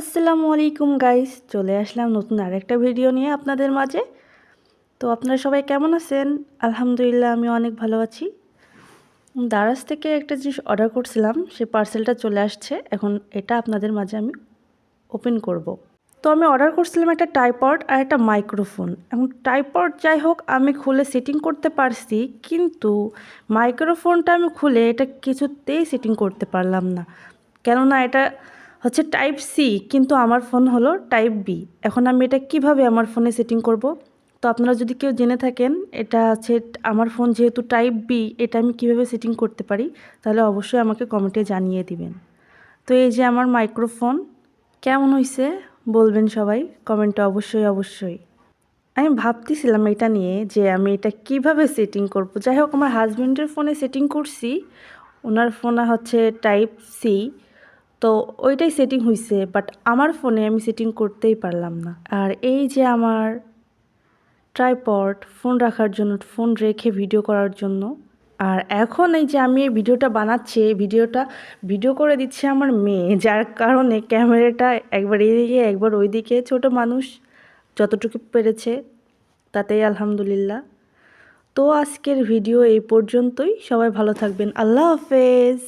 আসসালামু আলাইকুম গাইস চলে আসলাম নতুন আরেকটা ভিডিও নিয়ে আপনাদের মাঝে। তো আপনারা সবাই কেমন আছেন? আলহামদুলিল্লাহ, আমি অনেক ভালো আছি। দারাজ থেকে একটা জিনিস অর্ডার করছিলাম, সে পার্সেলটা চলে আসছে। এখন এটা আপনাদের মাঝে আমি ওপেন করব। তো আমি অর্ডার করছিলাম একটা টাইপড আর একটা মাইক্রোফোন এখন টাইপড যাই হোক, আমি খুলে সেটিং করতে পারছি, কিন্তু মাইক্রোফোনটা আমি খুলে এটা কিছুতেই সেটিং করতে পারলাম না। কেননা এটা হচ্ছে টাইপ সি কিন্তু আমার ফোন হলো টাইপ বি এখন আমি এটা কীভাবে আমার ফোনে সেটিং করব? তো আপনারা যদি কেউ জেনে থাকেন, এটা হচ্ছে আমার ফোন যেহেতু টাইপ বি এটা আমি কীভাবে সেটিং করতে পারি, তাহলে অবশ্যই আমাকে কমেন্টে জানিয়ে দিবেন। তো এই যে আমার মাইক্রোফোন কেমন হয়েছে বলবেন সবাই কমেন্টে অবশ্যই অবশ্যই। আমি ভাবতেছিলাম এটা নিয়ে যে আমি এটা কীভাবে সেটিং করব। যাই হোক, আমার হাজব্যান্ডের ফোনে সেটিং করছি, ওনার ফোনে হচ্ছে টাইপ সি তো ওইটাই সেটিং হয়েছে বাট আমার ফোনে আমি সেটিং করতেই পারলাম না। আর এই যে আমার ট্রাইপড ফোন রাখার জন্য ফোন রেখে ভিডিও করার জন্য, আর এখন এই যে আমি এই ভিডিওটা বানাচ্ছি, এই ভিডিওটা ভিডিও করে দিচ্ছে আমার মেয়ে, যার কারণে ক্যামেরাটা একবার এদিকে, একবার ওইদিকে, ছোট মানুষ যতটুকু পেরেছে, তাতেই আলহামদুলিল্লাহ। তো আজকের ভিডিও এই পর্যন্তই, সবাই ভালো থাকবেন, আল্লাহ হাফেজ।